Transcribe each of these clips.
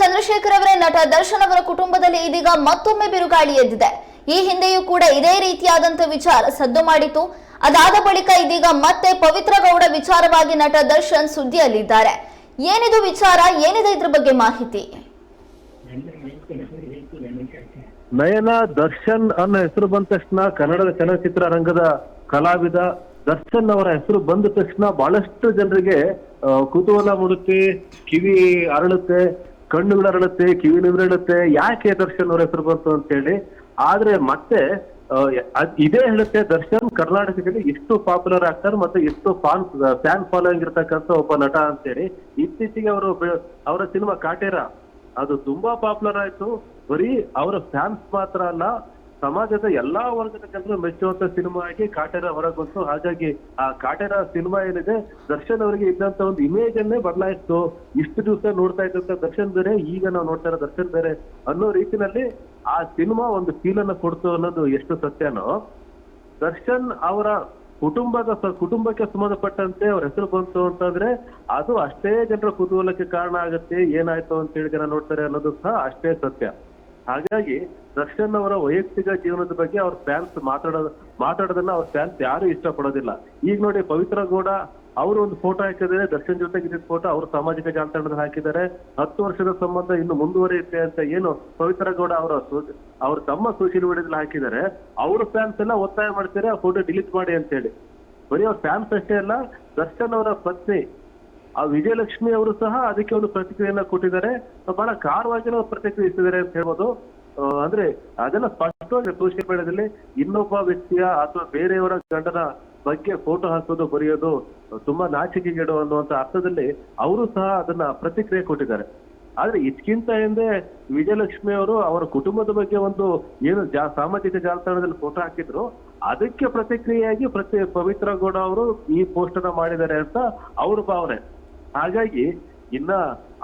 ಚಂದ್ರಶೇಖರ್ ಅವರೇ ನಟ ದರ್ಶನ್ ಅವರ ಕುಟುಂಬದಲ್ಲಿ ಇದೀಗ ಮತ್ತೊಮ್ಮೆ ಬಿರುಗಾಳಿ ಎದ್ದಿದೆ. ಈ ಹಿಂದೆಯೂ ಕೂಡ ಇದೇ ರೀತಿಯಾದಂತ ವಿಚಾರ ಸದ್ದು ಮಾಡಿತು. ಅದಾದ ಬಳಿಕ ಇದೀಗ ಮತ್ತೆ ಪವಿತ್ರ ಗೌಡ ವಿಚಾರವಾಗಿ ನಟ ದರ್ಶನ್ ಸುದ್ದಿಯಲ್ಲಿದ್ದಾರೆ. ಏನಿದು ವಿಚಾರ? ಏನಿದೆ ಇದ್ರ ಬಗ್ಗೆ ಮಾಹಿತಿ? ನಯನ, ದರ್ಶನ್ ಅನ್ನೋ ಹೆಸರು ಬಂದ ತಕ್ಷಣ ಕನ್ನಡದ ಚಲನಚಿತ್ರ ರಂಗದ ಕಲಾವಿದ ದರ್ಶನ್ ಅವರ ಹೆಸರು ಬಂದ ತಕ್ಷಣ ಬಹಳಷ್ಟು ಜನರಿಗೆ ಕುತೂಹಲ ಮೂಡುತ್ತೆ, ಕಿವಿ ಅರಳುತ್ತೆ. ಕಣ್ಣುಗಳು ಅರಳುತ್ತೆ ಕಿವಿ ಅರಳುತ್ತೆ, ಯಾಕೆ ದರ್ಶನ್ ಅವ್ರ ಹೆಸರು ಬಂತು ಅಂತ ಹೇಳಿ ಆದ್ರೆ ಮತ್ತೆ ಇದೇ ಹೇಳುತ್ತೆ, ದರ್ಶನ್ ಕರ್ನಾಟಕದಲ್ಲಿ ಎಷ್ಟು ಪಾಪ್ಯುಲರ್ ಆಗ್ತಾರೆ ಮತ್ತೆ ಎಷ್ಟು ಫಾನ್ ಫ್ಯಾನ್ ಫಾಲೋಯಿಂಗ್ ಇರ್ತಕ್ಕಂಥ ಒಬ್ಬ ನಟ ಅಂತೇಳಿ ಇತ್ತೀಚೆಗೆ ಅವರು ಅವರ ಸಿನಿಮಾ ಕಾಟೇರ. ಅದು ತುಂಬಾ ಪಾಪ್ಯುಲರ್ ಆಯ್ತು. ಬರೀ ಅವರ ಫ್ಯಾನ್ಸ್ ಮಾತ್ರ ಅಲ್ಲ ಸಮಾಜದ ಎಲ್ಲಾ ವರ್ಗದ ಜನರು ಮೆಚ್ಚುವಂತ ಸಿನಿಮಾ ಆಗಿ ಕಾಟೇರ ಹೊರಗೆ ಬಂತು. ಹಾಗಾಗಿ ಆ ಕಾಟೇರ ಸಿನಿಮಾ ಏನಿದೆ, ದರ್ಶನ್ ಅವರಿಗೆ ಇದ್ದಂತ ಒಂದು ಇಮೇಜ್ ಅನ್ನೇ ಬದಲಾಯಿಸ್ತು. ಇಷ್ಟು ದಿವಸ ನೋಡ್ತಾ ಇದ್ದಂತ ದರ್ಶನ್ ಬೇರೆ, ಈಗ ನಾವು ನೋಡ್ತಾ ಇರೋ ದರ್ಶನ್ ಬೇರೆ ಅನ್ನೋ ರೀತಿನಲ್ಲಿ ಆ ಸಿನಿಮಾ ಒಂದು ಫೀಲ್ ಅನ್ನ ಕೊಡ್ತು ಅನ್ನೋದು ಎಷ್ಟು ಸತ್ಯನೋ. ದರ್ಶನ್ ಅವರ ಕುಟುಂಬದ ಕುಟುಂಬಕ್ಕೆ ಸಂಬಂಧಪಟ್ಟಂತೆ ಅವ್ರ ಹೆಸರು ಬಂತು ಅಂತಂದ್ರೆ ಅದು ಅಷ್ಟೇ ಜನರ ಕುತೂಹಲಕ್ಕೆ ಕಾರಣ ಆಗುತ್ತೆ. ಏನಾಯ್ತು ಅಂತ ಹೇಳಿ ಜನ ನೋಡ್ತಾರೆ ಅನ್ನೋದು ಸಹ ಅಷ್ಟೇ ಸತ್ಯ. ಹಾಗಾಗಿ ದರ್ಶನ್ ಅವರ ವೈಯಕ್ತಿಕ ಜೀವನದ ಬಗ್ಗೆ ಅವ್ರ ಫ್ಯಾನ್ಸ್ ಮಾತಾಡೋದು ಮಾತಾಡೋದನ್ನ ಅವ್ರ ಫ್ಯಾನ್ಸ್ ಯಾರು ಇಷ್ಟಪಡೋದಿಲ್ಲ. ಈಗ ನೋಡಿ ಪವಿತ್ರ ಗೌಡ ಅವರು ಒಂದು ಫೋಟೋ ಹಾಕಿದ್ದಾರೆ. ದರ್ಶನ್ ಜೊತೆಗೆ ಇದ್ದ ಫೋಟೋ ಅವರು ಸಾಮಾಜಿಕ ಜಾಲತಾಣದಲ್ಲಿ ಹಾಕಿದ್ದಾರೆ. ಹತ್ತು ವರ್ಷದ ಸಂಬಂಧ ಇನ್ನು ಮುಂದುವರಿಯುತ್ತೆ ಅಂತ ಏನು ಪವಿತ್ರ ಗೌಡ ಅವರ ಅವ್ರ ತಮ್ಮ ಸೋಷಿಯಲ್ ಮೀಡಿಯಾದಲ್ಲಿ ಹಾಕಿದ್ದಾರೆ. ಅವ್ರ ಫ್ಯಾನ್ಸ್ ಎಲ್ಲ ಒತ್ತಾಯ ಮಾಡ್ತಾರೆ? ಆ ಫೋಟೋ ಡಿಲೀಟ್ ಮಾಡಿ ಅಂತ ಹೇಳಿ ಬರೀ ಅವ್ರ ಫ್ಯಾನ್ಸ್ ಅಷ್ಟೇ ಅಲ್ಲ, ದರ್ಶನ್ ಅವರ ಪತ್ನಿ, ಆ ವಿಜಯಲಕ್ಷ್ಮಿ ಅವರು ಸಹ ಅದಕ್ಕೆ ಒಂದು ಪ್ರತಿಕ್ರಿಯೆಯನ್ನ ಕೊಟ್ಟಿದ್ದಾರೆ. ಬಹಳ ಖಾರವಾಗಿ ಪ್ರತಿಕ್ರಿಯಿಸಿದ್ದಾರೆ ಅಂತ ಹೇಳ್ಬೋದು. ಅಂದ್ರೆ ಅದೆಲ್ಲ ಸ್ಪಷ್ಟವಾಗಿ ಸೋಷಿಯಲ್ ಮೀಡಿಯಾದಲ್ಲಿ ಇನ್ನೊಬ್ಬ ವ್ಯಕ್ತಿಯ ಅಥವಾ ಬೇರೆಯವರ ಗಂಡನ ಬಗ್ಗೆ ಫೋಟೋ ಹಾಕೋದು, ಬರೆಯೋದು, ತುಂಬಾ ನಾಚಿಕೆಗೇಡು ಅನ್ನುವಂತ ಅರ್ಥದಲ್ಲಿ ಅವರು ಸಹ ಅದನ್ನ ಪ್ರತಿಕ್ರಿಯೆ ಕೊಟ್ಟಿದ್ದಾರೆ. ಆದ್ರೆ ಇದಕ್ಕಿಂತ ಹಿಂದೆ ವಿಜಯಲಕ್ಷ್ಮಿ ಅವರು ಅವರ ಕುಟುಂಬದ ಬಗ್ಗೆ ಒಂದು ಏನು ಸಾಮಾಜಿಕ ಜಾಲತಾಣದಲ್ಲಿ ಫೋಟೋ ಹಾಕಿದ್ರು, ಅದಕ್ಕೆ ಪ್ರತಿಕ್ರಿಯೆಯಾಗಿ ಪ್ರತಿ ಪವಿತ್ರ ಗೌಡ ಅವರು ಈ ಪೋಸ್ಟ್ ಅನ್ನ ಮಾಡಿದ್ದಾರೆ ಅಂತ ಅವ್ರ ಭಾವನೆ. ಹಾಗಾಗಿ ಇನ್ನ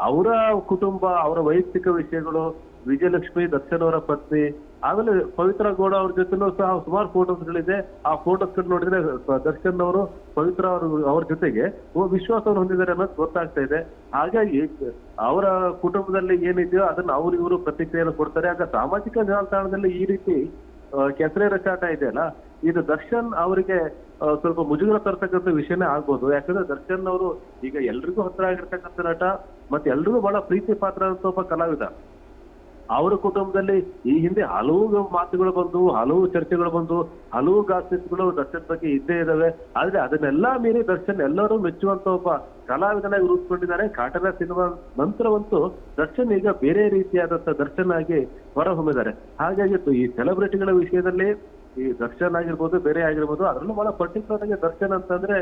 ಅವರ ಕುಟುಂಬ, ಅವರ ವೈಯಕ್ತಿಕ ವಿಷಯಗಳು ವಿಜಯಲಕ್ಷ್ಮಿ ದರ್ಶನ್ ಪತ್ನಿ, ಆಮೇಲೆ ಪವಿತ್ರ ಗೌಡ ಅವ್ರ ಜೊತೆನೂ ಸಹ ಸುಮಾರು ಫೋಟೋಸ್ಗಳಿದೆ ಆ ಫೋಟೋಸ್ ನೋಡಿದ್ರೆ ದರ್ಶನ್ ಅವರು, ಪವಿತ್ರ ಅವರು, ಅವ್ರ ಜೊತೆಗೆ ವಿಶ್ವಾಸವನ್ನು ಹೊಂದಿದ್ದಾರೆ ಅನ್ನೋದು ಗೊತ್ತಾಗ್ತಾ ಇದೆ. ಹಾಗಾಗಿ ಅವರ ಕುಟುಂಬದಲ್ಲಿ ಏನಿದೆಯೋ ಅದನ್ನ ಅವರು ಇವರು ಪ್ರತಿಕ್ರಿಯೆಯನ್ನು ಕೊಡ್ತಾರೆ. ಆಗ ಸಾಮಾಜಿಕ ಜಾಲತಾಣದಲ್ಲಿ ಈ ರೀತಿ ಕೆಸರೆ ರಚಾಟ ಇದೆಯಲ್ಲ, ಇದು ದರ್ಶನ್ ಅವರಿಗೆ ಸ್ವಲ್ಪ ಮುಜುಗರ ತರ್ತಕ್ಕಂಥ ವಿಷಯನೇ ಆಗ್ಬೋದು. ಯಾಕಂದ್ರೆ ದರ್ಶನ್ ಅವರು ಈಗ ಎಲ್ರಿಗೂ ಹತ್ರ ಆಗಿರ್ತಕ್ಕಂಥ ನಟ, ಮತ್ತೆ ಎಲ್ರಿಗೂ ಬಹಳ ಪ್ರೀತಿ ಪಾತ್ರ ಅಂತ ಒಬ್ಬ ಕಲಾವಿದ. ಅವರ ಕುಟುಂಬದಲ್ಲಿ ಈ ಹಿಂದೆ ಹಲವು ಮಾತುಗಳು ಬಂದು, ಹಲವು ಚರ್ಚೆಗಳು ಬಂದು, ಹಲವು ಗಾಸಿಪ್ಗಳು ದರ್ಶನ್ ಬಗ್ಗೆ ಇದ್ದೇ ಇದಾವೆ. ಆದ್ರೆ ಅದನ್ನೆಲ್ಲ ಮೀರಿ ದರ್ಶನ್ ಎಲ್ಲರೂ ಮೆಚ್ಚುವಂತ ಒಬ್ಬ ಕಲಾವಿದನಾಗಿ ರೂಪಿಸ್ಕೊಂಡಿದ್ದಾರೆ ಕಾಟರ ಸಿನಿಮಾ ನಂತರವಂತೂ ದರ್ಶನ್ ಈಗ ಬೇರೆ ರೀತಿಯಾದಂತ ದರ್ಶನ್ ಆಗಿ ಹೊರಹೊಮ್ಮಿದ್ದಾರೆ. ಹಾಗಾಗಿ ಈ ಸೆಲೆಬ್ರಿಟಿಗಳ ವಿಷಯದಲ್ಲಿ ಈ ದರ್ಶನ್ ಆಗಿರ್ಬೋದು, ಬೇರೆ ಆಗಿರ್ಬೋದು, ಅದರಲ್ಲೂ ಬಹಳ ಪರ್ಟಿಕ್ಯುಲರ್ ಆಗಿ ದರ್ಶನ್ ಅಂತಂದ್ರೆ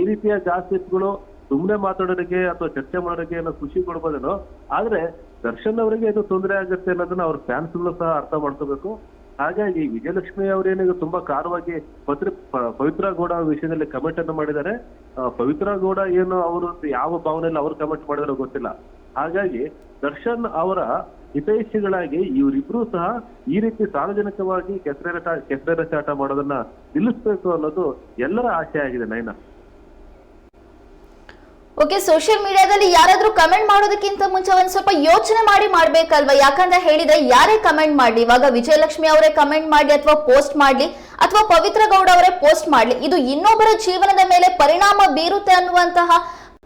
ಈ ರೀತಿಯ ಜಾಸ್ತಿಗಳು ಸುಮ್ಮನೆ ಮಾತಾಡೋರಿಗೆ ಅಥವಾ ಚರ್ಚೆ ಮಾಡೋರಿಗೆ ಏನೋ ಖುಷಿ ಕೊಡ್ಬೋದೇನೋ. ಆದ್ರೆ ದರ್ಶನ್ ಅವರಿಗೆ ಇದು ತೊಂದರೆ ಆಗುತ್ತೆ ಅನ್ನೋದನ್ನ ಅವ್ರ ಫ್ಯಾನ್ಸ್ಗಳು ಸಹ ಅರ್ಥ ಮಾಡ್ಕೋಬೇಕು. ಹಾಗಾಗಿ ವಿಜಯಲಕ್ಷ್ಮಿ ಅವರೇನಿಗೆ ತುಂಬಾ ಕಾರವಾಗಿ ಪತ್ರ ಪವಿತ್ರ ಗೌಡ ವಿಷಯದಲ್ಲಿ ಕಮೆಂಟ್ ಅನ್ನು ಮಾಡಿದ್ದಾರೆ. ಆ, ಪವಿತ್ರ ಗೌಡ ಏನು ಅವರು ಯಾವ ಭಾವನೆಯಲ್ಲಿ ಅವ್ರು ಕಮೆಂಟ್ ಮಾಡಿದಾರೋ ಗೊತ್ತಿಲ್ಲ. ಹಾಗಾಗಿ ದರ್ಶನ್ ಅವರ ಹಿತೈಷಿಗಳಾಗಿ ಇವರಿಬ್ರು ಸಹ ಈ ರೀತಿ ಸಾರ್ವಜನಿಕವಾಗಿ ಕೆಸರೆ ಕೆಸರೆ ಚಾಟ ಮಾಡೋದನ್ನ ನಿಲ್ಲಿಸ್ಬೇಕು ಅನ್ನೋದು ಎಲ್ಲರ ಆಶೆ ಆಗಿದೆ ನಯನ ಓಕೆ ಸೋಷಿಯಲ್ ಮೀಡಿಯಾದಲ್ಲಿ ಯಾರಾದ್ರೂ ಕಮೆಂಟ್ ಮಾಡೋದಕ್ಕಿಂತ ಮುಂಚೆ ಒಂದ್ ಸ್ವಲ್ಪ ಯೋಚನೆ ಮಾಡಿ ಮಾಡ್ಬೇಕಲ್ವಾ? ಯಾಕಂತ ಹೇಳಿದ್ರೆ ಯಾರೇ ಕಮೆಂಟ್ ಮಾಡ್ಲಿ, ಇವಾಗ ವಿಜಯಲಕ್ಷ್ಮಿ ಅವರೇ ಕಮೆಂಟ್ ಮಾಡ್ಲಿ ಅಥವಾ ಪೋಸ್ಟ್ ಮಾಡ್ಲಿ, ಅಥವಾ ಪವಿತ್ರ ಗೌಡ ಅವರೇ ಪೋಸ್ಟ್ ಮಾಡ್ಲಿ, ಇದು ಇನ್ನೊಬ್ಬರ ಜೀವನದ ಮೇಲೆ ಪರಿಣಾಮ ಬೀರುತ್ತೆ ಅನ್ನುವಂತಹ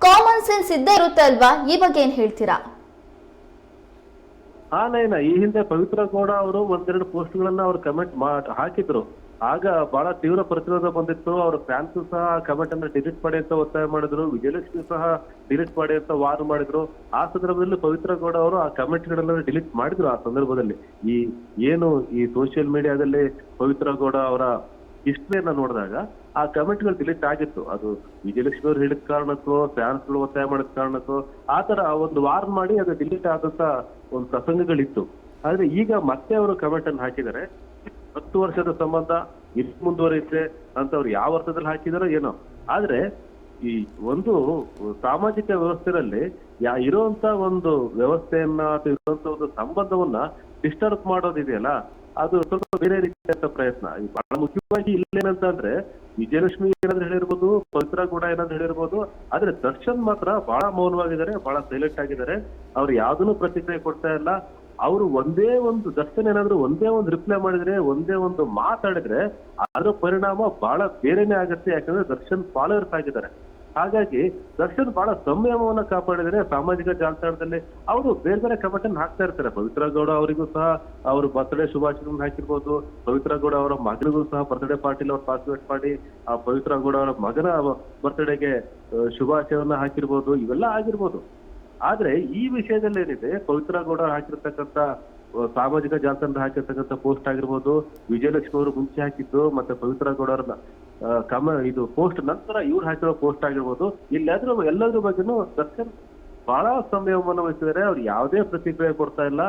ಕಾಮನ್ ಸೆನ್ಸ್ ಇದ್ದೇ ಇರುತ್ತೆ ಅಲ್ವಾ? ಈ ಬಗ್ಗೆ ಏನ್ ಹೇಳ್ತೀರಾ? ಹಾ ನಯನ ಈ ಹಿಂದೆ ಪವಿತ್ರ ಗೌಡ ಅವರು ಒಂದೆರಡು ಪೋಸ್ಟ್ ಗಳನ್ನ ಅವ್ರು ಕಮೆಂಟ್ ಹಾಕಿದ್ರು. ಆಗ ಬಹಳ ತೀವ್ರ ಪ್ರತಿರೋಧ ಬಂದಿತ್ತು. ಅವ್ರ ಫ್ಯಾನ್ಸ್ ಸಹ ಕಮೆಂಟ್ ಅನ್ನ ಡಿಲೀಟ್ ಮಾಡಿ ಅಂತ ಒತ್ತಾಯ ಮಾಡಿದ್ರು. ವಿಜಯಲಕ್ಷ್ಮಿ ಸಹ ಡಿಲೀಟ್ ಮಾಡಿ ಅಂತ ವಾರ್ ಮಾಡಿದ್ರು. ಆ ಸಂದರ್ಭದಲ್ಲಿ ಪವಿತ್ರ ಗೌಡ ಅವರು ಆ ಕಮೆಂಟ್ ಗಳನ್ನ ಡಿಲೀಟ್ ಮಾಡಿದ್ರು ಆ ಸಂದರ್ಭದಲ್ಲಿ. ಈ ಏನು ಈ ಸೋಷಿಯಲ್ ಮೀಡಿಯಾದಲ್ಲಿ ಪವಿತ್ರ ಗೌಡ ಅವರ ಹಿಸ್ಟ್ರಿಯನ್ನ ನೋಡಿದಾಗ ಆ ಕಮೆಂಟ್ಗಳು ಡಿಲೀಟ್ ಆಗಿತ್ತು. ಅದು ವಿಜಯಲಕ್ಷ್ಮಿ ಅವ್ರು ಹೇಳಿದ ಕಾರಣಕ್ಕೋ ಫ್ಯಾನ್ಸ್ಗಳು ಒತ್ತಾಯ ಮಾಡಿದ ಕಾರಣಕ್ಕೋ, ಆ ತರ ಒಂದು ವಾರ್ ಮಾಡಿ ಅದು ಡಿಲೀಟ್ ಆದಂತ ಒಂದು ಪ್ರಸಂಗಗಳಿತ್ತು. ಆದ್ರೆ ಈಗ ಮತ್ತೆ ಅವರು ಕಮೆಂಟ್ ಅನ್ನು ಹಾಕಿದ್ದಾರೆ. ಹತ್ತು ವರ್ಷದ ಸಂಬಂಧ ಎಷ್ಟು ಮುಂದುವರಿಯುತ್ತೆ ಅಂತ ಅವ್ರು ಯಾವ ಅರ್ಥದಲ್ಲಿ ಹಾಕಿದಾರೋ ಏನೋ. ಆದ್ರೆ ಈ ಒಂದು ಸಾಮಾಜಿಕ ವ್ಯವಸ್ಥೆಯಲ್ಲಿ ಯಾ ಇರುವಂತ ಒಂದು ವ್ಯವಸ್ಥೆಯನ್ನ ಅಥವಾ ಇರುವಂತ ಒಂದು ಸಂಬಂಧವನ್ನ ಡಿಸ್ಟರ್ಬ್ ಮಾಡೋದಿದೆಯಲ್ಲ, ಅದು ಸ್ವಲ್ಪ ಬೇರೆ ರೀತಿಯಾದ ಪ್ರಯತ್ನ. ಬಹಳ ಮುಖ್ಯವಾಗಿ ಇಲ್ಲೇನಂತಂದ್ರೆ ವಿಜಯಲಕ್ಷ್ಮಿ ಏನಾದ್ರು ಹೇಳಿರ್ಬೋದು, ಪವಿತ್ರ ಕೂಡ ಏನಾದ್ರು ಹೇಳಿರ್ಬೋದು, ಆದ್ರೆ ದರ್ಶನ್ ಮಾತ್ರ ಬಹಳ ಮೌನವಾಗಿದ್ದಾರೆ, ಬಹಳ ಸೈಲೆಂಟ್ ಆಗಿದ್ದಾರೆ. ಅವ್ರು ಯಾವ್ದನ್ನು ಪ್ರತಿಕ್ರಿಯೆ ಕೊಡ್ತಾ ಇಲ್ಲ. ಅವರು ಒಂದೇ ಒಂದು ದರ್ಶನ್ ಏನಾದ್ರು ಒಂದೇ ಒಂದು ರಿಪ್ಲೈ ಮಾಡಿದ್ರೆ, ಒಂದೇ ಒಂದು ಮಾತಾಡಿದ್ರೆ ಅದರ ಪರಿಣಾಮ ಬಹಳ ಬೇರೆನೆ ಆಗುತ್ತೆ. ಯಾಕಂದ್ರೆ ದರ್ಶನ್ ಫಾಲೋವರ್ಸ್ ಆಗಿದ್ದಾರೆ. ಹಾಗಾಗಿ ದರ್ಶನ್ ಬಹಳ ಸಂಯಮವನ್ನ ಕಾಪಾಡಿದರೆ ಸಾಮಾಜಿಕ ಜಾಲತಾಣದಲ್ಲಿ. ಅವರು ಬೇರೆ ಬೇರೆ ಕಮೆಂಟ್ ಹಾಕ್ತಾ ಇರ್ತಾರೆ. ಪವಿತ್ರ ಗೌಡ ಅವರಿಗೂ ಸಹ ಅವರು ಬರ್ತ್ಡೇ ಶುಭಾಶಯವನ್ನು ಹಾಕಿರ್ಬೋದು. ಪವಿತ್ರ ಗೌಡ ಅವರ ಮಗನಿಗೂ ಸಹ ಬರ್ತ್ಡೇ ಪಾರ್ಟಿಲಿ ಅವ್ರು ಪಾರ್ಟಿಸಿಪೇಟ್ ಮಾಡಿ, ಆ ಪವಿತ್ರ ಗೌಡ ಅವರ ಮಗನ ಬರ್ತ್ಡೇಗೆ ಶುಭಾಶಯವನ್ನ ಹಾಕಿರ್ಬೋದು. ಇವೆಲ್ಲ ಆಗಿರ್ಬೋದು. ಆದ್ರೆ ಈ ವಿಷಯದಲ್ಲಿ ಏನಿದೆ, ಪವಿತ್ರ ಗೌಡ ಹಾಕಿರ್ತಕ್ಕಂತ ಸಾಮಾಜಿಕ ಜಾಲತಾಣದಲ್ಲಿ ಹಾಕಿರ್ತಕ್ಕಂಥ ಪೋಸ್ಟ್ ಆಗಿರ್ಬೋದು, ವಿಜಯಲಕ್ಷ್ಮಿ ಅವರು ಮುಂಚೆ ಹಾಕಿದ್ದು, ಮತ್ತೆ ಪವಿತ್ರ ಗೌಡ ಅವರನ್ನ ಕಮ, ಇದು ಪೋಸ್ಟ್ ನಂತರ ಇವ್ರು ಹಾಕಿರೋ ಪೋಸ್ಟ್ ಆಗಿರ್ಬೋದು, ಇಲ್ಲಾದ್ರೂ ಎಲ್ಲದ್ರ ಬಗ್ಗೆನೂ ದರ್ಶನ್ ಬಹಳ ಸಂಯಮವನ್ನು ವಹಿಸಿದ್ದಾರೆ, ಅವ್ರು ಯಾವುದೇ ಪ್ರತಿಕ್ರಿಯೆ ಕೊಡ್ತಾ ಇಲ್ಲ,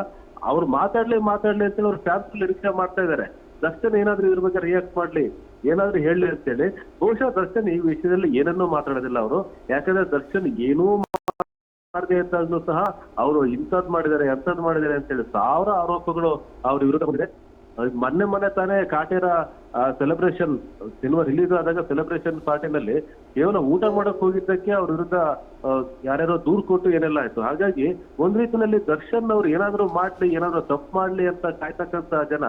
ಅವ್ರು ಮಾತಾಡ್ಲಿ ಮಾತಾಡ್ಲಿ ಅಂತೇಳಿ ಅವ್ರು ಫ್ಯಾನ್ಸ್ ನಿರೀಕ್ಷೆ ಮಾಡ್ತಾ ಇದ್ದಾರೆ. ದರ್ಶನ್ ಏನಾದ್ರೂ ಇದ್ರ ಬಗ್ಗೆ ರಿಯಾಕ್ಟ್ ಮಾಡ್ಲಿ, ಏನಾದ್ರೂ ಹೇಳಿ ಅಂತೇಳಿ, ಬಹುಶಃ ದರ್ಶನ್ ಈ ವಿಷಯದಲ್ಲಿ ಏನನ್ನೂ ಮಾತಾಡೋದಿಲ್ಲ ಅವರು, ಯಾಕಂದ್ರೆ ದರ್ಶನ್ ಏನೂ ಮಾಡದೆ ಇದ್ದಾಗಲೂ ಸಹ ಅವರು ಇಂಥದ್ ಮಾಡಿದ್ದಾರೆ ಎಂಥದ್ ಮಾಡಿದ್ದಾರೆ ಅಂತೇಳಿ ಸಾವಿರ ಆರೋಪಗಳು ಅವ್ರ ವಿರುದ್ಧ ಬಂದಿದೆ. ಮೊನ್ನೆ ಮೊನ್ನೆ ತಾನೇ ಕಾಟೇರ ಸೆಲೆಬ್ರೇಷನ್ ಸಿನಿಮಾ ರಿಲೀಸ್ ಆದಾಗ ಸೆಲೆಬ್ರೇಷನ್ ಪಾರ್ಟಿನಲ್ಲಿ ಕೇವಲ ಊಟ ಮಾಡಕ್ ಹೋಗಿದ್ದಕ್ಕೆ ಅವ್ರ ವಿರುದ್ಧ ಯಾರ್ಯಾರೋ ದೂರ್ ಕೊಟ್ಟು ಏನೆಲ್ಲ ಆಯ್ತು. ಹಾಗಾಗಿ ಒಂದ್ ರೀತಿಯಲ್ಲಿ ದರ್ಶನ್ ಅವ್ರು ಏನಾದ್ರು ಮಾಡ್ಲಿ, ಏನಾದ್ರು ತಪ್ಪು ಮಾಡ್ಲಿ ಅಂತ ಕಾಯ್ತಕ್ಕಂತ ಜನ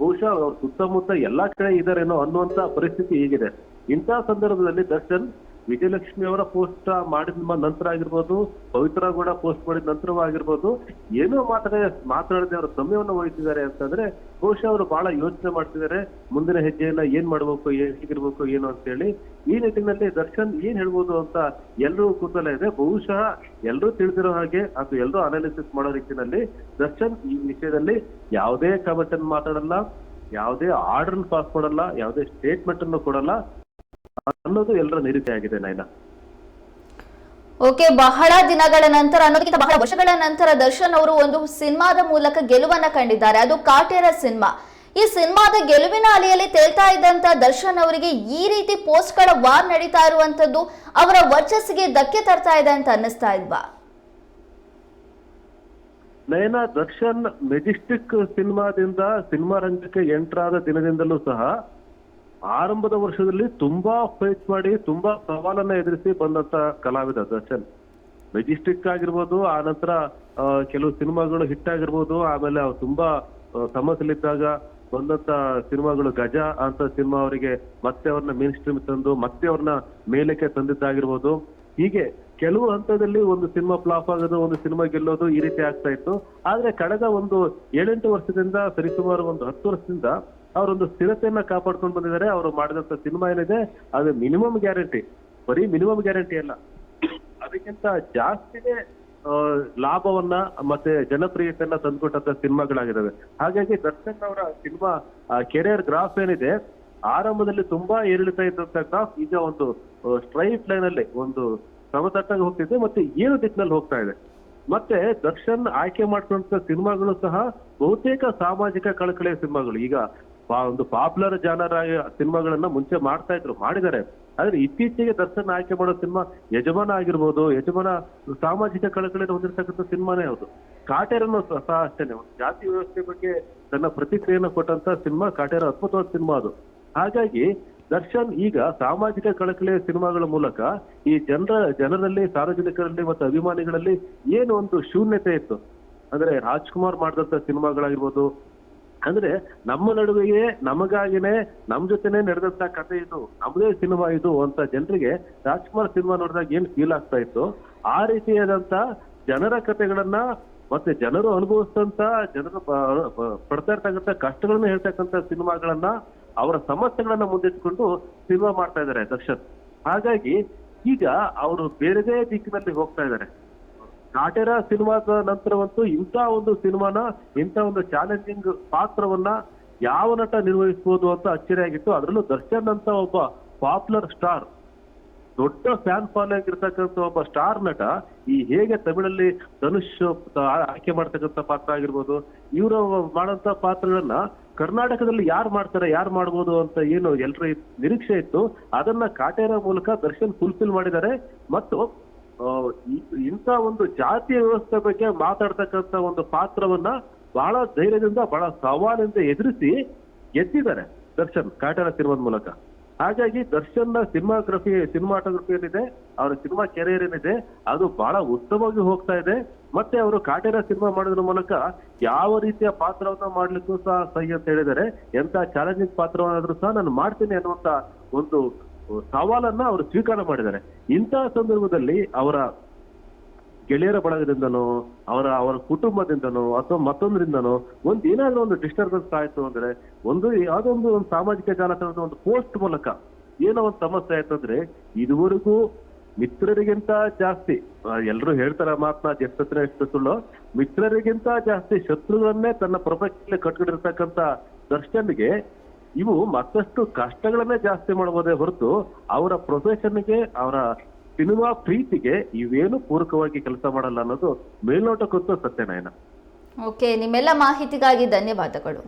ಬಹುಶಃ ಅವ್ರ ಸುತ್ತಮುತ್ತ ಎಲ್ಲಾ ಕಡೆ ಇದಾರೇನೋ ಅನ್ನುವಂತ ಪರಿಸ್ಥಿತಿ ಈಗಿದೆ. ಇಂತಹ ಸಂದರ್ಭದಲ್ಲಿ ದರ್ಶನ್ ವಿಜಯಲಕ್ಷ್ಮಿ ಅವರ ಪೋಸ್ಟ್ ಮಾಡಿದ ನಂತರ ಆಗಿರ್ಬೋದು, ಪವಿತ್ರ ಗೌಡ ಪೋಸ್ಟ್ ಮಾಡಿದ ನಂತರವಾಗಿರ್ಬೋದು ಏನೋ ಮಾತಾಡ ಮಾತಾಡದೆ ಅವರ ಸಮಯವನ್ನು ವಹಿಸಿದ್ದಾರೆ ಅಂತಂದ್ರೆ ಬಹುಶಃ ಅವರು ಬಹಳ ಯೋಚನೆ ಮಾಡ್ತಿದ್ದಾರೆ, ಮುಂದಿನ ಹೆಜ್ಜೆಯನ್ನ ಏನ್ ಮಾಡ್ಬೇಕು ಹೇಗಿರ್ಬೇಕು, ಏನು ಅಂತ ಹೇಳಿ. ಈ ನಿಟ್ಟಿನಲ್ಲಿ ದರ್ಶನ್ ಏನ್ ಹೇಳ್ಬೋದು ಅಂತ ಎಲ್ಲರೂ ಕುತೂಹಲ ಇದೆ. ಬಹುಶಃ ಎಲ್ಲರೂ ತಿಳಿದಿರೋ ಹಾಗೆ ಅದು ಎಲ್ಲರೂ ಅನಾಲಿಸಿಸ್ ಮಾಡೋ ರೀತಿಯಲ್ಲಿ ದರ್ಶನ್ ಈ ವಿಷಯದಲ್ಲಿ ಯಾವುದೇ ಕಮೆಂಟ್ ಅನ್ನು ಮಾತಾಡಲ್ಲ, ಯಾವುದೇ ಆರ್ಡರ್ ಪಾಸ್ ಮಾಡಲ್ಲ, ಯಾವುದೇ ಸ್ಟೇಟ್ಮೆಂಟ್ ಅನ್ನು ಕೊಡಲ್ಲ. ಅನ್ನೋದು ಎಲ್ಲರ ನಿರೀಕ್ಷೆ ಆಗಿದೆ ನೈನಾ. ಓಕೆ ಬಹಳ ದಿನಗಳ ನಂತರ ಅನ್ನೋದಕ್ಕಿಂತ ಬಹಳ ವರ್ಷಗಳ ನಂತರ ದರ್ಶನ್ ಅವರು ಒಂದು ಸಿನಿಮಾದ ಮೂಲಕ ಗೆಲುವನ್ನ ಕಂಡಿದ್ದಾರೆ. ಅದು ಕಾಟೇರ ಸಿನಿಮಾ. ಈ ಸಿನಿಮಾದ ಗೆಲುವಿನ ಅಲೆಯಲ್ಲಿ ತೇಲ್ತಾ ಇದ್ದಂತ ದರ್ಶನ್ ಅವರಿಗೆ ಈ ರೀತಿ ಪೋಸ್ಟ್ಗಳ ವಾರ್ ನಡೀತಾ ಇರುವಂತದ್ದು ಅವರ ವರ್ಚಸ್ಸಿಗೆ ಧಕ್ಕೆ ತರ್ತಾ ಇದೆ ಅಂತ ಅನ್ನಿಸ್ತಾ ಇದ್ವಾ ನಯನ ದರ್ಶನ್ ಮೆಜೆಸ್ಟಿಕ್ ಸಿನಿಮಾದಿಂದ ಸಿನಿಮಾ ರಂಗಕ್ಕೆ ಎಂಟ್ರಾದ ದಿನದಿಂದಲೂ ಸಹ ಆರಂಭದ ವರ್ಷದಲ್ಲಿ ತುಂಬಾ ಫೈಟ್ ಮಾಡಿ, ತುಂಬಾ ಸವಾಲನ್ನ ಎದುರಿಸಿ ಬಂದಂತ ಕಲಾವಿದ ದರ್ಶನ್. ಮೆಜೆಸ್ಟಿಕ್ ಆಗಿರ್ಬೋದು, ಆ ನಂತರ ಕೆಲವು ಸಿನಿಮಾಗಳು ಹಿಟ್ ಆಗಿರ್ಬೋದು, ಆಮೇಲೆ ಅವ್ರು ತುಂಬಾ ಸಮಸ್ಯೆಲಿದ್ದಾಗ ಬಂದಂತ ಸಿನಿಮಾಗಳು ಗಜ ಅಂತ ಸಿನಿಮಾ ಅವರಿಗೆ ಮತ್ತೆ ಅವ್ರನ್ನ ಮೇನ್ ಸ್ಟ್ರೀಮ್ ತಂದು, ಮತ್ತೆ ಅವ್ರನ್ನ ಮೇಲಕ್ಕೆ ತಂದಿದ್ದಾಗಿರ್ಬೋದು. ಹೀಗೆ ಕೆಲವು ಹಂತದಲ್ಲಿ ಒಂದು ಸಿನಿಮಾ ಫ್ಲಾಪ್ ಆಗೋದು ಒಂದು ಸಿನಿಮಾ ಗೆಲ್ಲೋದು ಈ ರೀತಿ ಆಗ್ತಾ ಇತ್ತು. ಆದ್ರೆ ಕಳೆದ ಒಂದು ಏಳೆಂಟು ವರ್ಷದಿಂದ, ಸರಿಸುಮಾರು ಒಂದು ಹತ್ತು ವರ್ಷದಿಂದ ಅವರೊಂದು ಸ್ಥಿರತೆಯನ್ನ ಕಾಪಾಡ್ಕೊಂಡು ಬಂದಿದ್ದಾರೆ. ಅವರು ಮಾಡಿದಂತ ಸಿನಿಮಾ ಏನಿದೆ, ಅದು ಮಿನಿಮಮ್ ಗ್ಯಾರಂಟಿ. ಬರೀ ಮಿನಿಮಮ್ ಗ್ಯಾರಂಟಿ ಅಲ್ಲ. ಅದಕ್ಕಿಂತ ಜಾಸ್ತಿನೇ ಲಾಭವನ್ನ ಮತ್ತೆ ಜನಪ್ರಿಯತೆಯನ್ನ ತಂದುಕೊಟ್ಟಂತ ಸಿನಿಮಾಗಳಾಗಿದ್ದಾವೆ. ಹಾಗಾಗಿ ದರ್ಶನ್ ಅವರ ಸಿನಿಮಾ ಕೆರಿಯರ್ ಗ್ರಾಫ್ ಏನಿದೆ, ಆರಂಭದಲ್ಲಿ ತುಂಬಾ ಏರಿಳಿತಾ ಇದ್ದಂತ ಗ್ರಾಫ್ ಈಗ ಒಂದು ಸ್ಟ್ರೈಟ್ ಲೈನ್ ಅಲ್ಲಿ ಒಂದು ಸಮತಟ್ಟಾಗಿ ಹೋಗ್ತಿದೆ ಮತ್ತೆ ಏಳು ದಿಕ್ಕಿನಲ್ಲಿ ಹೋಗ್ತಾ ಇದೆ. ಮತ್ತೆ ದರ್ಶನ್ ಆಯ್ಕೆ ಮಾಡ್ಕೊಂಡ ಸಿನಿಮಾಗಳು ಸಹ ಬಹುತೇಕ ಸಾಮಾಜಿಕ ಕಳಕಳಿಯ ಸಿನಿಮಾಗಳು. ಈಗ ಒಂದು ಪಾಪ್ಯುಲರ್ ಜಾನರ್ ಆಗಿ ಸಿನಿಮಾಗಳನ್ನ ಮುಂಚೆ ಮಾಡ್ತಾ ಇದ್ರು, ಮಾಡಿದ್ದಾರೆ. ಆದ್ರೆ ಇತ್ತೀಚೆಗೆ ದರ್ಶನ್ ಆಯ್ಕೆ ಮಾಡೋ ಸಿನಿಮಾ ಯಜಮಾನ ಆಗಿರ್ಬೋದು, ಯಜಮಾನ ಸಾಮಾಜಿಕ ಕಳಕಳಿಯನ್ನು ಹೊಂದಿರತಕ್ಕಂಥ ಸಿನಿಮಾನೇ ಹೌದು ಕಾಟೇರನ್ನು ಸಹ ಅಷ್ಟೇನೆ. ಒಂದು ಜಾತಿ ವ್ಯವಸ್ಥೆ ಬಗ್ಗೆ ತನ್ನ ಪ್ರತಿಕ್ರಿಯೆಯನ್ನು ಕೊಟ್ಟಂತ ಸಿನಿಮಾ ಕಾಟೇರ ಅದ್ಭುತವಾದ ಸಿನಿಮಾ ಅದು. ಹಾಗಾಗಿ ದರ್ಶನ್ ಈಗ ಸಾಮಾಜಿಕ ಕಳಕಳಿಯ ಸಿನಿಮಾಗಳ ಮೂಲಕ ಈ ಜನರ, ಜನರಲ್ಲಿ, ಸಾರ್ವಜನಿಕರಲ್ಲಿ ಮತ್ತು ಅಭಿಮಾನಿಗಳಲ್ಲಿ ಏನು ಒಂದು ಶೂನ್ಯತೆ ಇತ್ತು. ಅಂದ್ರೆ ರಾಜ್ಕುಮಾರ್ ಮಾಡಿದಂತ ಸಿನಿಮಾಗಳಾಗಿರ್ಬೋದು ಅಂದ್ರೆ ನಮ್ಮ ನಡುವೆಯೇ, ನಮಗಾಗಿನೇ, ನಮ್ ಜೊತೆನೆ ನಡೆದಂತ ಕಥೆ ಇದು, ನಮ್ದೇ ಸಿನಿಮಾ ಇದು ಅಂತ ಜನರಿಗೆ ರಾಜ್ಕುಮಾರ್ ಸಿನಿಮಾ ನೋಡಿದಾಗ ಏನ್ ಫೀಲ್ ಆಗ್ತಾ ಇತ್ತು? ಆ ರೀತಿಯಾದಂತ ಜನರ ಕತೆಗಳನ್ನ ಮತ್ತೆ ಜನರು ಅನುಭವಿಸ್ತಂತ ಜನರು ಪಡ್ತಾ ಇರ್ತಕ್ಕಂಥ ಕಷ್ಟಗಳನ್ನ ಹೇಳ್ತಕ್ಕಂಥ ಸಿನಿಮಾಗಳನ್ನ ಅವರ ಸಮಸ್ಯೆಗಳನ್ನ ಮುಂದಿಟ್ಕೊಂಡು ಸಿನಿಮಾ ಮಾಡ್ತಾ ಇದ್ದಾರೆ ದಕ್ಷತ್ ಹಾಗಾಗಿ ಈಗ ಅವರು ಬೇರೆದೇ ದಿಕ್ಕಿನಲ್ಲಿ ಹೋಗ್ತಾ ಇದ್ದಾರೆ. ಕಾಟೇರ ಸಿನಿಮಾದ ನಂತರವಂತೂ ಇಂಥ ಒಂದು ಸಿನಿಮಾನ, ಇಂಥ ಒಂದು ಚಾಲೆಂಜಿಂಗ್ ಪಾತ್ರವನ್ನ ಯಾವ ನಟ ನಿರ್ವಹಿಸಬಹುದು ಅಂತ ಅಚ್ಚರಿಯಾಗಿತ್ತು. ಅದರಲ್ಲೂ ದರ್ಶನ್ ಅಂತ ಒಬ್ಬ ಪಾಪ್ಯುಲರ್ ಸ್ಟಾರ್, ದೊಡ್ಡ ಫ್ಯಾನ್ ಫಾಲೋಯಿಂಗ್ ಇರ್ತಕ್ಕಂಥ ಒಬ್ಬ ಸ್ಟಾರ್ ನಟ, ಈ ಹೇಗೆ ತಮಿಳಲ್ಲಿ ಧನುಷ್ ಆಯ್ಕೆ ಮಾಡ್ತಕ್ಕಂಥ ಪಾತ್ರ ಆಗಿರ್ಬೋದು, ಇವರು ಮಾಡಂತ ಪಾತ್ರಗಳನ್ನ ಕರ್ನಾಟಕದಲ್ಲಿ ಯಾರು ಮಾಡ್ತಾರೆ, ಯಾರು ಮಾಡ್ಬೋದು ಅಂತ ಏನು ಎಲ್ಲರ ನಿರೀಕ್ಷೆ ಇತ್ತು. ಅದನ್ನ ಕಾಟೇರ ಮೂಲಕ ದರ್ಶನ್ ಫುಲ್ಫಿಲ್ ಮಾಡಿದ್ದಾರೆ. ಮತ್ತು ಇಂಥ ಒಂದು ಜಾತಿ ವ್ಯವಸ್ಥೆ ಬಗ್ಗೆ ಮಾತಾಡ್ತಕ್ಕಂಥ ಒಂದು ಪಾತ್ರವನ್ನ ಬಹಳ ಧೈರ್ಯದಿಂದ, ಬಹಳ ಸವಾಲಿಂದ ಎದುರಿಸಿ ಗೆದ್ದಿದ್ದಾರೆ ದರ್ಶನ್, ಕಾಟನ ಸಿನಿಮಾದ ಮೂಲಕ. ಹಾಗಾಗಿ ದರ್ಶನ್ ಸಿನಿಮಾಗ್ರಫಿ ಸಿನಿಮಾಟೋಗ್ರಫಿ ಏನಿದೆ ಅವರ ಸಿನಿಮಾ ಕೆರಿಯರ್ ಏನಿದೆ ಅದು ಬಹಳ ಉತ್ತಮವಾಗಿ ಹೋಗ್ತಾ ಇದೆ. ಮತ್ತೆ ಅವರು ಕಾಟೇರ ಸಿನಿಮಾ ಮಾಡೋದ್ರ ಮೂಲಕ ಯಾವ ರೀತಿಯ ಪಾತ್ರವನ್ನ ಮಾಡ್ಲಿಕ್ಕೂ ಸಹ ಸಹಿ ಅಂತ ಹೇಳಿದರೆ ಎಂತ ಚಾಲೆಂಜಿಂಗ್ ಪಾತ್ರವನ್ನಾದ್ರೂ ಸಹ ನಾನು ಮಾಡ್ತೀನಿ ಅನ್ನುವಂತ ಒಂದು ಸವಾಲನ್ನ ಅವರು ಸ್ವೀಕಾರ ಮಾಡಿದ್ದಾರೆ. ಇಂತಹ ಸಂದರ್ಭದಲ್ಲಿ ಅವರ ಗೆಳೆಯರ ಬಳಗದಿಂದನೋ, ಅವರ ಅವರ ಕುಟುಂಬದಿಂದನೋ ಅಥವಾ ಮತ್ತೊಂದರಿಂದನೋ ಒಂದ್ ಏನಾದ್ರೂ ಒಂದು ಡಿಸ್ಟರ್ಬೆನ್ಸ್ ಆಯ್ತು ಅಂದ್ರೆ ಒಂದು ಯಾವ್ದೊಂದು ಒಂದು ಸಾಮಾಜಿಕ ಜಾಲತಾಣದ ಒಂದು ಪೋಸ್ಟ್ ಮೂಲಕ ಏನೋ ಒಂದು ಸಮಸ್ಯೆ ಆಯ್ತು ಅಂದ್ರೆ ಇದುವರೆಗೂ ಮಿತ್ರರಿಗಿಂತ ಜಾಸ್ತಿ ಎಲ್ಲರೂ ಹೇಳ್ತಾರ ಮಾತನ್ನ ಎಷ್ಟತ್ರ ಎಷ್ಟು ಸುಳ್ಳು, ಮಿತ್ರರಿಗಿಂತ ಜಾಸ್ತಿ ಶತ್ರುಗಳನ್ನೇ ತನ್ನ ಪ್ರಪಂಚದಲ್ಲಿ ಕಟ್ಕೊಂಡಿರ್ತಕ್ಕಂತ ದರ್ಶನ್ಗೆ ಇವು ಮತ್ತಷ್ಟು ಕಷ್ಟಗಳನ್ನೇ ಜಾಸ್ತಿ ಮಾಡಬಹುದೇ ಹೊರತು ಅವರ ಪ್ರೊಫೆಷನ್ಗೆ ಅವರ ಸಿನಿಮಾ ಪ್ರೀತಿಗೆ ಇವೇನು ಪೂರಕವಾಗಿ ಕೆಲಸ ಮಾಡಲ್ಲ ಅನ್ನೋದು ಮೇಲ್ನೋಟಕ್ಕಂತೂ ಸತ್ಯನಾಯನ ಓಕೆ ನಿಮ್ಮೆಲ್ಲ ಮಾಹಿತಿಗಾಗಿ ಧನ್ಯವಾದಗಳು.